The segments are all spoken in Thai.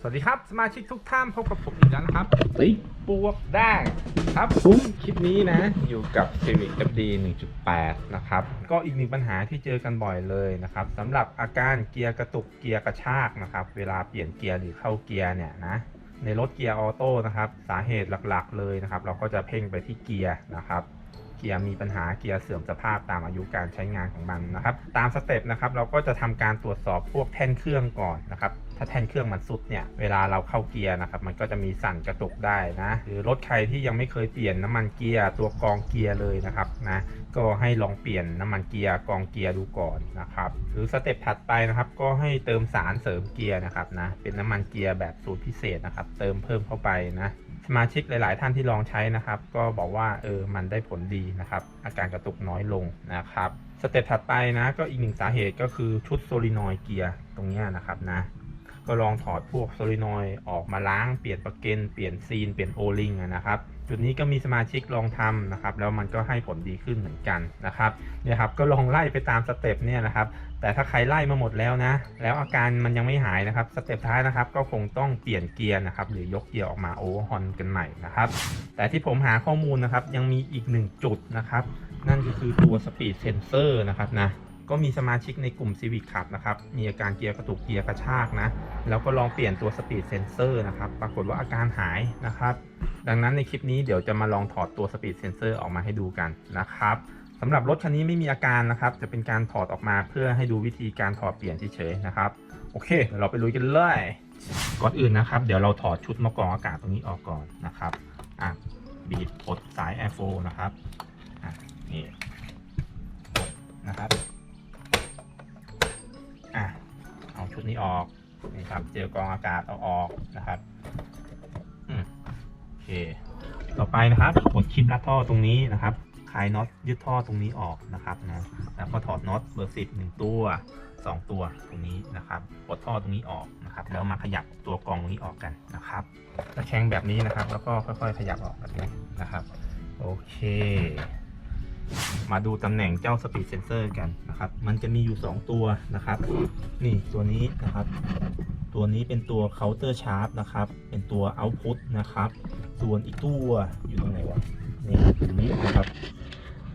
สวัสดีครับสมาชิกทุกท่านพบกับผมอีกแล้วนะครับติ๊กปวกได้ครับผมคลิปนี้นะ อยู่กับ Civic FD 1.8 นะครับ ก็อีกหนึ่งปัญหาที่เจอกันบ่อยเลยนะครับสำหรับอาการเกียร์กระตุกเกียร์กระชากนะครับ เวลาเปลี่ยนเกียร์หรือเข้าเกียร์เนี่ยนะ ในรถเกียร์ออโต้นะครับ สาเหตุหลักๆเลยนะครับ เราก็จะเพ่งไปที่เกียร์นะครับ เกียร์มีปัญหาเกียร์เสื่อมสภาพตามอายุการใช้งานของมันนะครับ ตามสเต็ปนะครับเราก็จะทำการตรวจสอบพวกแท่นเครื่องก่อนนะครับถ้าแท่นเครื่องมันสุดเนี่ยเวลาเราเข้าเกียร์นะครับมันก็จะมีสั่นกระตุกได้นะหรือรถใครที่ยังไม่เคยเปลี่ยนน้ำมันเกียร์ตัวกองเกียร์เลยนะครับนะก็ให้ลองเปลี่ยนน้ำมันเกียร์กองเกียร์ดูก่อนนะครับหรือสเต็ปถัดไปนะครับก็ให้เติมสารเสริมเกียร์นะครับนะเป็นน้ำมันเกียร์แบบสูตรพิเศษนะครับเติมเพิ่มเข้าไปนะ สมาชิกหลาย ๆ ท่านที่ลองใช้นะครับ ก็บอกว่าเออมันได้ผลดีนะครับ อาการกระตุกน้อยลงนะครับสเต็ปถัดไปนะก็อีกหนึ่งสาเหตุก็คือชุดโซลินอยเกียร์ตรงนี้นะครับนะก็ลองถอดพวกโซลินอยออกมาล้างเปลี่ยนประเกนเปลี่ยนซีนเปลี่ยนโอลิงนะครับ จุดนี้ก็มีสมาชิกลองทำนะครับ แล้วมันก็ให้ผลดีขึ้นเหมือนกันนะครับเนี่ยครับก็ลองไล่ไปตามสเต็ปเนี่ยนะครับ แต่ถ้าใครไล่มาหมดแล้วนะ แล้วอาการมันยังไม่หายนะครับ สเต็ปท้ายนะครับ ก็คงต้องเปลี่ยนเกียร์นะครับ หรือยกเกียร์ออกมาโอเวอร์ฮอนกันใหม่นะครับ แต่ที่ผมหาข้อมูลนะครับ ยังมีอีกหนึ่งจุดนะครับ นั่นก็คือตัว Speed Sensor นะครับนะ ก็มีสมาชิกในกลุ่ม Civic ขับนะครับ มีอาการเกียร์กระตุกเกียร์กระชากนะ แล้วก็ลองเปลี่ยนตัว Speed Sensor นะครับ ปรากฏว่าอาการหายนะครับ ดังนั้นในคลิปนี้เดี๋ยวจะมาลองถอดตัว Speed Sensor ออกมาให้ดูกันนะครับสำหรับรถคันนี้ไม่มีอาการนะครับ จะเป็นการถอดออกมาเพื่อให้ดูวิธีการถอดเปลี่ยนเฉยๆนะครับ โอเค เราไปลุยกันเลย ก่อนอื่นนะครับ เดี๋ยวเราถอดชุดมะกรองอากาศตรงนี้ออกก่อนนะครับ อะ บีบปลดสาย Air f l o นะครับ อะ นี่ นี้ออกนี่ครับ เจลกรองอากาศเอาออกนะครับอโอเคต่อไปนะครับกดคลิปรัดท่อตรงนี้นะครับคลายน็อตยึดท่อตรงนี้ออกนะครับนะแล้วก็ถอดน็อตเบอร์สิบหนึ่งตัวสองตัวตรงนี้นะครับปลดท่อตรงนี้ออกนะครับ แล้วมาขยับตัวกรองตรงนี้ออกกันนะครับตะแคงแบบนี้นะครับ แล้วก็ค่อยๆ ขยับออกแบบนี้นะครับ โอเค มาดูตำแหน่งเจ้า Speed Sensor กันนะครับ มันจะมีอยู่ 2 ตัวนะครับ นี่ตัวนี้นะครับ ตัวนี้เป็นตัว Counter Sharp นะครับ เป็นตัว Output นะครับ ส่วนอีกตัวอยู่ตรงไหนวะ นี่ตรงนี้นะครับ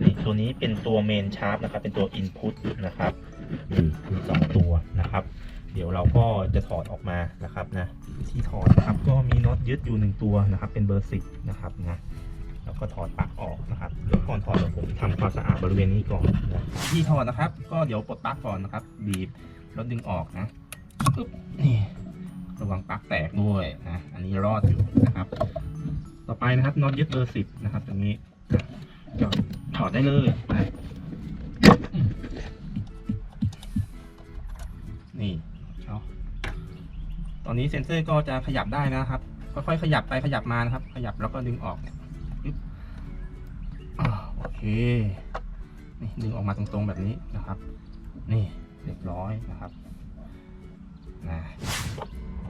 นี่ตัวนี้เป็นตัว Main Sharp นะครับ เป็นตัว Input นะครับ นี่คือสองตัวนะครับ เดี๋ยวเราก็จะถอดออกมานะครับนะ ที่ถอดนะครับก็มีน็อตยึดอยู่หนึ่งตัวนะครับ เป็นเบอร์สิบนะครับนะ แล้วก็ถอดปลั๊กออกนะครับเดี๋ยวก่อนถอดเดี๋ยวผมทำความสะอาดบริเวณนี้ก่อนที่ถอดนะครับ ก็เดี๋ยวปลดปลั๊กก่อนนะครับบีบแล้วดึงออกนะปึ๊บนี่ระวังปลั๊กแตกด้วยนะอันนี้รอดอยู่นะครับ ต่อไปนะครับน็อตยึดเบอร์สิบนะครับตรงนี้ก็ถอดได้เลยไปนี่เอาตอนนี้เซ็นเซอร์ก็จะขยับได้นะครับ ค่อยๆขยับไปขยับมานะครับ ขยับแล้วก็ดึงออกเนี่ย นี่ดึงออกมาตรงๆแบบนี้นะครับ นี่เรียบร้อยนะครับนะ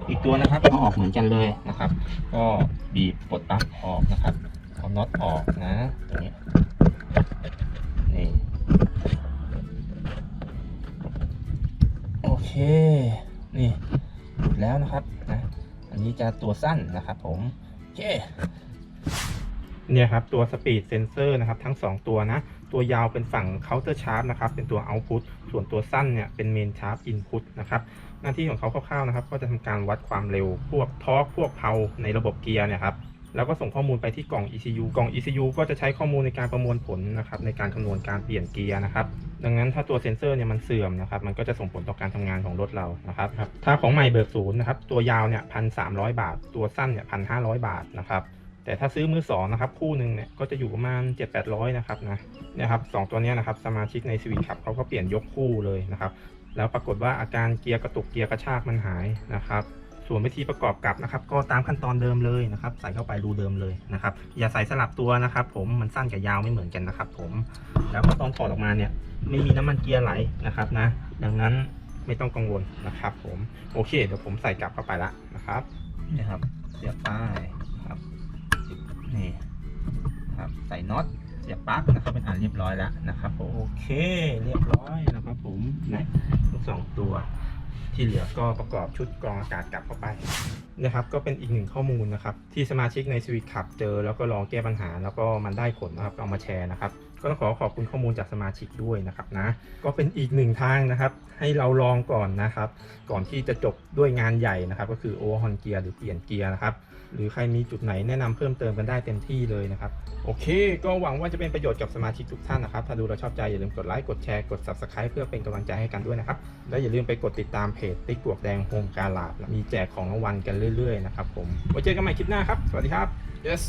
อีกตัวนะครับก็ออกเหมือนกันเลยนะครับ ก็บีบปลดปลั๊กออกนะครับเอาน็อตออกนะตรงนี้นี่โอเคนี่หยุดแล้วนะครับนะอันนี้จะตัวสั้นนะครับผมโอเค เนี่ยครับตัว Speed Sensor นะครับทั้ง 2 ตัวนะ ตัวยาวเป็นฝั่ง Counter Sharp นะครับเป็นตัว Output ส่วนตัวสั้นเนี่ยเป็น Main Sharp Input นะครับหน้าที่ของเขาคร่าวๆนะครับก็จะทำการวัดความเร็วพวกทอร์กพวกเพาในระบบเกียร์เนี่ยครับแล้วก็ส่งข้อมูลไปที่กล่อง ECU กล่อง ECU ก็จะใช้ข้อมูลในการประมวลผลนะครับในการคำนวณการเปลี่ยนเกียร์นะครับ ดังนั้นถ้าตัวเซ็นเซอร์เนี่ยมันเสื่อมนะครับ มันก็จะส่งผลต่อการทำงานของรถเรานะครับครับ ถ้าของใหม่เบิกศูนย์นะครับ ตัวยาวเนี่ยพันสามบาท ตัวสั้นเนี่ยพันห้าบาทนะครับ แต่ถ้าซื้อมือสองนะครับคู่หนึ่งเนี่ยก็จะอยู่ประมาณ7 8 0 0นะครับนะเนี่ยครับสองตัวนี้นะครับสมาชิกในสวีทขับเขาก็เปลี่ยนยกคู่เลยนะครับ แล้วปรากฏว่าอาการเกียร์กระตุกเกียร์กระชากมันหายนะครับส่วนวิธีประกอบกับนะครับ ก็ตามขั้นตอนเดิมเลยนะครับ ใส่เข้าไปรูเดิมเลยนะครับ อย่าใส่สลับตัวนะครับ ผมมันสั้นกับยาวไม่เหมือนกันนะครับ ผม แล้วก็ตอนถอดออกมาเนี่ย ไม่มีน้ำมันเกียร์ไหลนะครับนะ ดังนั้นไม่ต้องกังวลนะครับ ผมโอเคเดี๋ยวผมใส่กลับเข้าไปละนะครับนี่ครับเสียบป้ายครับ นี่ครับใส่น็อตเสียบปลั๊กนะครับเป็นอันเรียบร้อยแล้วนะครับผมโอเคเรียบร้อยนะครับ ผมนะทั้งสองตัว ที่เหลือก็ประกอบชุดกรองอากาศกลับเข้าไปนะครับก็เป็นอีกหนึ่งข้อมูลนะครับที่สมาชิกในสวิตขับเจอแล้วก็ลองแก้ปัญหา แล้วก็มันได้ผลนะครับเอามาแชร์นะครับก็ต้องขอขอบคุณข้อมูลจากสมาชิกด้วยนะครับนะก็เป็นอีกหนึ่งทางนะครับ ให้เราลองก่อนนะครับ ก่อนที่จะจบด้วยงานใหญ่นะครับ ก็คือโอเวอร์ฮอนเกียร์หรือเปลี่ยนเกียร์นะครับ หรือใครมีจุดไหนแนะนำเพิ่มเติมกันได้เต็มที่เลยนะครับ โอเค ก็หวังว่าจะเป็นประโยชน์กับสมาชิกทุกท่านนะครับ ถ้าดูเราชอบใจอย่าลืมกดไลค์ กดแชร์ กด subscribe เพื่อเป็นกำลังใจให้กันด้วยนะครับ และอย่าลืมไปกดติดตามเพจติ๊กกวกแดงโฮมการลาดมีแจกของรางวัลกันเรื่อยๆนะครับผม ไว้เจอกันใหม่คลิปหน้าครับ สวัสดีครับ yes